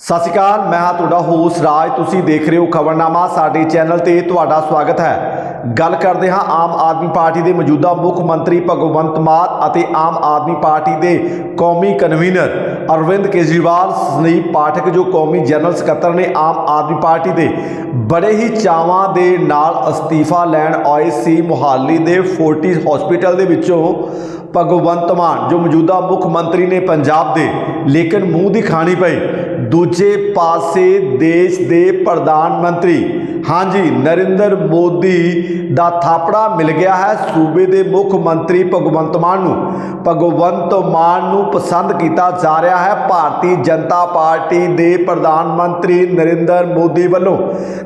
ਸਤਿ ਸ਼੍ਰੀ ਅਕਾਲ, ਮੈਂ ਹਾਂ ਤੁਹਾਡਾ ਹੋਸਟ ਰਾਜ। ਤੁਸੀਂ ਦੇਖ ਰਹੇ ਹੋ ਖਬਰਨਾਮਾ, ਸਾਡੇ ਚੈਨਲ ਤੇ ਤੁਹਾਡਾ ਸਵਾਗਤ ਹੈ। ਗੱਲ ਕਰਦੇ ਹਾਂ ਆਮ ਆਦਮੀ ਪਾਰਟੀ ਦੇ ਮੌਜੂਦਾ ਮੁੱਖ ਮੰਤਰੀ ਭਗਵੰਤ ਮਾਨ ਅਤੇ ਆਮ ਆਦਮੀ ਪਾਰਟੀ ਦੇ ਕੌਮੀ ਕਨਵੀਨਰ ਅਰਵਿੰਦ ਕੇਜਰੀਵਾਲ ਸੰਦੀਪ ਪਾਠਕ, ਜੋ ਕੌਮੀ ਜਨਰਲ ਸਕੱਤਰ ਨੇ ਆਮ ਆਦਮੀ ਪਾਰਟੀ ਦੇ ਬੜੇ ਹੀ ਚਾਵਾਂ ਦੇ ਨਾਲ ਅਸਤੀਫਾ ਲੈਣ ਆਏ ਸੀ ਮੁਹਾਲੀ ਦੇ ਫੋਰਟਿਸ ਹਸਪੀਟਲ ਦੇ ਵਿੱਚੋਂ ਭਗਵੰਤ ਮਾਨ, ਜੋ ਮੌਜੂਦਾ ਮੁੱਖ ਮੰਤਰੀ ਨੇ ਪੰਜਾਬ ਦੇ, ਲੇਕਿਨ ਮੂੰਹ ਦੀ ਖਾਣੀ ਪਈ। ਦੂਜੇ ਪਾਸੇ ਦੇਸ਼ ਦੇ ਪ੍ਰਧਾਨ ਮੰਤਰੀ। ਹਾਂਜੀ, ਨਰਿੰਦਰ ਮੋਦੀ ਦਾ ਥਾਪੜਾ ਮਿਲ ਗਿਆ ਹੈ ਸੂਬੇ ਦੇ ਮੁੱਖ ਮੰਤਰੀ ਭਗਵੰਤ ਮਾਨ ਨੂੰ। ਭਗਵੰਤ ਮਾਨ ਨੂੰ ਪਸੰਦ ਕੀਤਾ ਜਾ ਰਿਹਾ ਹੈ ਭਾਰਤੀ ਜਨਤਾ ਪਾਰਟੀ ਦੇ ਪ੍ਰਧਾਨ ਮੰਤਰੀ ਨਰਿੰਦਰ ਮੋਦੀ ਵੱਲੋਂ।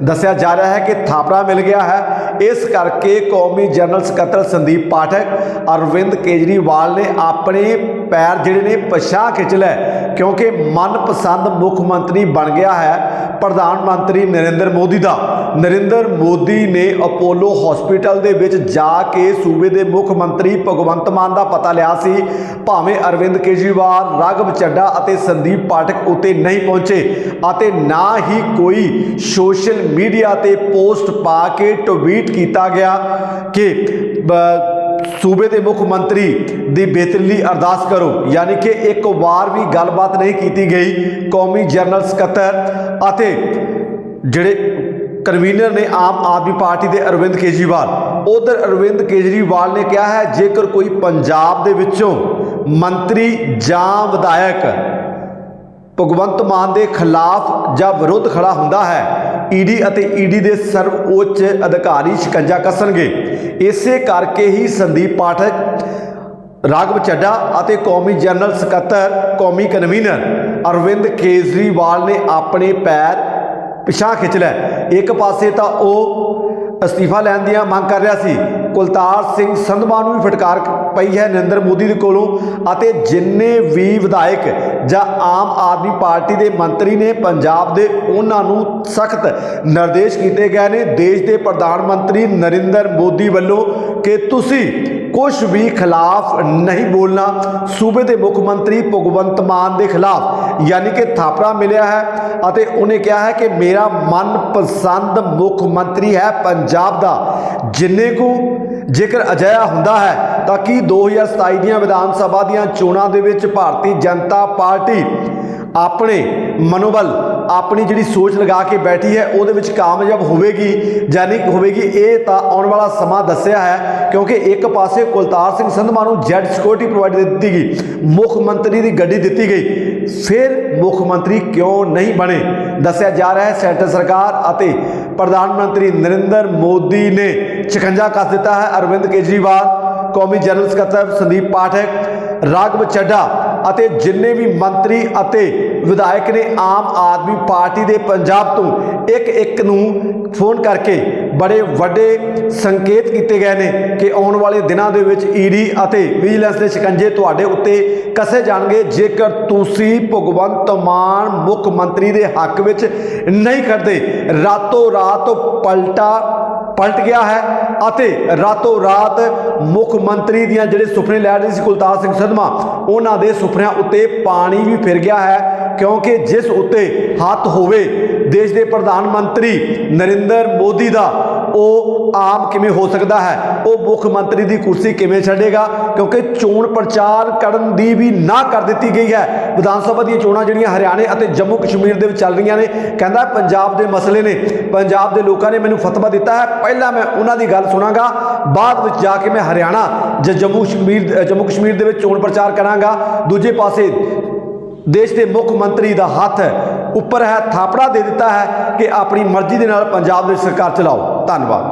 ਦੱਸਿਆ ਜਾ ਰਿਹਾ ਹੈ ਕਿ ਥਾਪੜਾ ਮਿਲ ਗਿਆ ਹੈ। ਇਸ ਕਰਕੇ ਕੌਮੀ ਜਨਰਲ ਸਕੱਤਰ ਸੰਦੀਪ ਪਾਠਕ ਅਰਵਿੰਦ ਕੇਜਰੀਵਾਲ ਨੇ ਆਪਣੇ ਪੈਰ ਜਿਹੜੇ ਨੇ ਪਛਾ ਖਿੱਚ ਲੈ, ਕਿਉਂਕਿ ਮਨਪਸੰਦ ਮੁੱਖ ਮੰਤਰੀ ਬਣ ਗਿਆ ਹੈ ਪ੍ਰਧਾਨ ਮੰਤਰੀ ਨਰਿੰਦਰ ਮੋਦੀ ਦਾ। ਨਰਿੰਦਰ ਮੋਦੀ ਨੇ ਅਪੋਲੋ ਹਸਪੀਟਲ ਦੇ ਵਿੱਚ ਜਾ ਕੇ ਸੂਬੇ ਦੇ ਮੁੱਖ ਮੰਤਰੀ ਭਗਵੰਤ ਮਾਨ ਦਾ ਪਤਾ ਲਿਆ ਸੀ। ਭਾਵੇਂ ਅਰਵਿੰਦ ਕੇਜਰੀਵਾਲ, ਰਾਘਵ ਚੱਡਾ ਅਤੇ ਸੰਦੀਪ ਪਾਠਕ ਉਤੇ ਨਹੀਂ ਪਹੁੰਚੇ ਅਤੇ ਨਾ ਹੀ ਕੋਈ ਸੋਸ਼ਲ ਮੀਡੀਆ ਤੇ ਪੋਸਟ ਪਾ ਕੇ ਟਵੀਟ ਕੀਤਾ ਗਿਆ ਕਿ ਸੂਬੇ ਦੇ ਮੁੱਖ ਮੰਤਰੀ ਦੀ ਬਿਹਤਰੀ ਲਈ ਅਰਦਾਸ ਕਰੋ। ਯਾਨੀ ਕਿ ਇੱਕ ਵਾਰ ਵੀ ਗੱਲਬਾਤ ਨਹੀਂ ਕੀਤੀ ਗਈ। ਕੌਮੀ ਜਨਰਲ ਸਕੱਤਰ ਅਤੇ ਜਿਹੜੇ ਕਨਵੀਨਰ ਨੇ ਆਮ ਆਦਮੀ ਪਾਰਟੀ ਦੇ ਅਰਵਿੰਦ ਕੇਜਰੀਵਾਲ, ਉਧਰ ਅਰਵਿੰਦ ਕੇਜਰੀਵਾਲ ਨੇ ਕਿਹਾ ਹੈ, ਜੇਕਰ ਕੋਈ ਪੰਜਾਬ ਦੇ ਵਿੱਚੋਂ ਮੰਤਰੀ ਜਾਂ ਵਿਧਾਇਕ ਭਗਵੰਤ ਮਾਨ ਦੇ ਖਿਲਾਫ ਜਾਂ ਵਿਰੋਧ ਖੜਾ ਹੁੰਦਾ ਹੈ। ਈਡੀ ਅਤੇ ਈਡੀ ਦੇ ਸਰਵਉੱਚ ਅਧਿਕਾਰੀ ਸ਼ਿਕੰਜਾ ਕੱਸਣਗੇ। ਇਸੇ ਕਰਕੇ ਹੀ ਸੰਦੀਪ ਪਾਠਕ, ਰਾਘਵ ਚੱਡਾ ਅਤੇ ਕੌਮੀ ਜਨਰਲ ਸਕੱਤਰ, ਕੌਮੀ ਕਨਵੀਨਰ ਅਰਵਿੰਦ ਕੇਜਰੀਵਾਲ ਨੇ ਆਪਣੇ ਪੈਰ ਪਿਛਾਂ ਖਿੱਚ ਲਿਆ। ਇੱਕ ਪਾਸੇ ਤਾਂ ਉਹ ਅਸਤੀਫਾ ਲੈਣ ਦੀਆਂ ਮੰਗ ਕਰ ਰਿਹਾ ਸੀ। ਕੁਲਤਾਰ ਸਿੰਘ ਸੰਧਵਾ ਨੂੰ ਵੀ ਫਟਕਾਰ ਪਈ ਹੈ ਨਰਿੰਦਰ ਮੋਦੀ ਦੇ ਕੋਲੋਂ ਅਤੇ ਜਿੰਨੇ ਵੀ ਵਿਧਾਇਕ ਜਾਂ ਆਮ ਆਦਮੀ ਪਾਰਟੀ ਦੇ ਮੰਤਰੀ ਨੇ ਪੰਜਾਬ ਦੇ ਉਹਨਾਂ ਨੂੰ ਸਖਤ ਨਿਰਦੇਸ਼ ਕੀਤੇ ਗਏ ਨੇ। ਦੇਸ਼ ਦੇ ਪ੍ਰਧਾਨ ਮੰਤਰੀ ਨਰਿੰਦਰ ਮੋਦੀ ਵੱਲੋਂ ਕਿ ਤੁਸੀਂ ਕੁਝ ਵੀ ਖਿਲਾਫ ਨਹੀਂ ਬੋਲਣਾ। ਸੂਬੇ ਦੇ ਮੁੱਖ ਮੰਤਰੀ ਭਗਵੰਤ ਮਾਨ ਦੇ ਖਿਲਾਫ ਯਾਨੀ ਕਿ ਥਾਪੜਾ ਮਿਲਿਆ ਹੈ ਅਤੇ ਉਹਨੇ ਕਿਹਾ ਹੈ ਕਿ ਮੇਰਾ ਮਨਪਸੰਦ ਮੁੱਖ ਮੰਤਰੀ ਹੈ ਪੰਜਾਬ ਦਾ। ਜਿੰਨੇ ਕੁ ਜੇਕਰ ਅਜਿਹਾ ਹੁੰਦਾ ਹੈ ਤਾਂ ਕੀ 2027 ਦੀਆਂ ਵਿਧਾਨ ਸਭਾ ਦੀਆਂ ਚੋਣਾਂ ਦੇ ਵਿੱਚ ਭਾਰਤੀ ਜਨਤਾ ਪਾਰਟੀ ਆਪਣੇ ਮਨੋਬਲ ਆਪਣੀ ਜਿਹੜੀ ਸੋਚ ਲਗਾ ਕੇ ਬੈਠੀ ਹੈ, ਉਹਦੇ ਵਿੱਚ ਕਾਮਯਾਬ ਹੋਵੇਗੀ ਜਾਂ ਨਹੀਂ ਹੋਵੇਗੀ, ਇਹ ਤਾਂ ਆਉਣ ਵਾਲਾ ਸਮਾਂ ਦੱਸਿਆ ਹੈ, ਕਿਉਂਕਿ ਇੱਕ ਪਾਸੇ ਕੁਲਤਾਰ ਸਿੰਘ ਸੰਧਮਾ ਨੂੰ ਜੈਡ ਸਿਕਿਉਰਿਟੀ ਪ੍ਰੋਵਾਈਡ ਦਿੱਤੀ ਗਈ, ਮੁੱਖ ਮੰਤਰੀ ਦੀ ਗੱਡੀ ਦਿੱਤੀ ਗਈ, ਫਿਰ ਮੁੱਖ ਮੰਤਰੀ ਕਿਉਂ ਨਹੀਂ ਬਣੇ? ਦੱਸਿਆ ਜਾ ਰਿਹਾ ਹੈ, ਸੈਂਟਰ ਸਰਕਾਰ ਅਤੇ ਪ੍ਰਧਾਨ ਮੰਤਰੀ ਨਰਿੰਦਰ ਮੋਦੀ ਨੇ ਸ਼ਿਕੰਜਾ ਕੱਸ ਦਿੱਤਾ ਹੈ। ਅਰਵਿੰਦ ਕੇਜਰੀਵਾਲ, ਕੌਮੀ ਜਨਰਲ ਸਕੱਤਰ ਸੰਦੀਪ ਪਾਠਕ, ਰਾਘਵ ਚੱਡਾ ਅਤੇ ਜਿੰਨੇ ਵੀ ਮੰਤਰੀ ਅਤੇ ਵਿਧਾਇਕ ਨੇ ਆਮ ਆਦਮੀ ਪਾਰਟੀ ਦੇ ਪੰਜਾਬ ਤੋਂ ਇੱਕ ਇੱਕ ਨੂੰ ਫੋਨ ਕਰਕੇ ਬੜੇ ਵੱਡੇ ਸੰਕੇਤ ਕੀਤੇ ਗਏ ਨੇ ਕਿ ਆਉਣ ਵਾਲੇ ਦਿਨਾਂ ਦੇ ਵਿੱਚ ਈਡੀ ਅਤੇ ਵਿਜੀਲੈਂਸ ਦੇ ਸ਼ਿਕੰਜੇ ਤੁਹਾਡੇ ਉੱਤੇ ਕਸੇ ਜਾਣਗੇ। ਜੇਕਰ ਤੁਸੀਂ ਭਗਵੰਤ ਮਾਨ ਮੁੱਖ ਮੰਤਰੀ ਦੇ ਹੱਕ ਵਿੱਚ ਨਹੀਂ ਕਰਦੇ ਰਾਤੋਂ ਰਾਤ ਪਲਟਾ ਪਲਟ ਗਿਆ ਹੈ ਅਤੇ ਰਾਤੋਂ ਰਾਤ ਮੁੱਖ ਮੰਤਰੀ ਦੀਆਂ ਜਿਹੜੇ ਸੁਪਨੇ ਲੈ ਰਹੇ ਸੀ ਕੁਲਤਾਰ ਸਿੰਘ ਸੰਧਮਾ ਉਹਨਾਂ ਦੇ ਸੁਪਨਿਆਂ ਉੱਤੇ ਪਾਣੀ ਵੀ ਫਿਰ ਗਿਆ ਹੈ, ਕਿਉਂਕਿ ਜਿਸ ਉੱਤੇ ਹੱਥ ਹੋਵੇ, ਦੇਸ਼ ਦੇ ਪ੍ਰਧਾਨ ਮੰਤਰੀ ਨਰਿੰਦਰ ਮੋਦੀ ਦਾ ਉਹ ਆਮ ਕਿਵੇਂ ਹੋ ਸਕਦਾ ਹੈ? ਉਹ ਮੁੱਖ ਮੰਤਰੀ ਦੀ ਕੁਰਸੀ ਕਿਵੇਂ ਛੱਡੇਗਾ? ਕਿਉਂਕਿ ਚੋਣ ਪ੍ਰਚਾਰ ਕਰਨ ਦੀ ਵੀ ਨਾ ਕਰ ਦਿੱਤੀ ਗਈ ਹੈ। ਵਿਧਾਨ ਸਭਾ ਦੀਆਂ ਚੋਣਾਂ ਜਿਹੜੀਆਂ ਹਰਿਆਣੇ ਅਤੇ ਜੰਮੂ ਕਸ਼ਮੀਰ ਦੇ ਵਿੱਚ ਚੱਲ ਰਹੀਆਂ ਨੇ, ਕਹਿੰਦਾ ਪੰਜਾਬ ਦੇ ਮਸਲੇ ਨੇ। ਪੰਜਾਬ ਦੇ ਲੋਕਾਂ ਨੇ ਮੈਨੂੰ ਫਤਵਾ ਦਿੱਤਾ ਹੈ। ਪਹਿਲਾਂ ਮੈਂ ਉਹਨਾਂ ਦੀ ਗੱਲ ਸੁਣਾਂਗਾ। ਬਾਅਦ ਵਿੱਚ ਜਾ ਕੇ ਮੈਂ ਹਰਿਆਣਾ ਜਾਂ ਜੰਮੂ ਕਸ਼ਮੀਰ ਜੰਮੂ ਕਸ਼ਮੀਰ ਦੇ ਵਿੱਚ ਚੋਣ ਪ੍ਰਚਾਰ ਕਰਾਂਗਾ। ਦੂਜੇ ਪਾਸੇ ਦੇਸ਼ ਦੇ ਮੁੱਖ ਮੰਤਰੀ ਦਾ ਹੱਥ ਉੱਪਰ ਹੈ, ਥਾਪੜਾ ਦੇ ਦਿੱਤਾ ਹੈ ਕਿ ਆਪਣੀ ਮਰਜ਼ੀ ਦੇ ਨਾਲ ਪੰਜਾਬ ਦੀ ਸਰਕਾਰ ਚਲਾਓ। ধন্যবাদ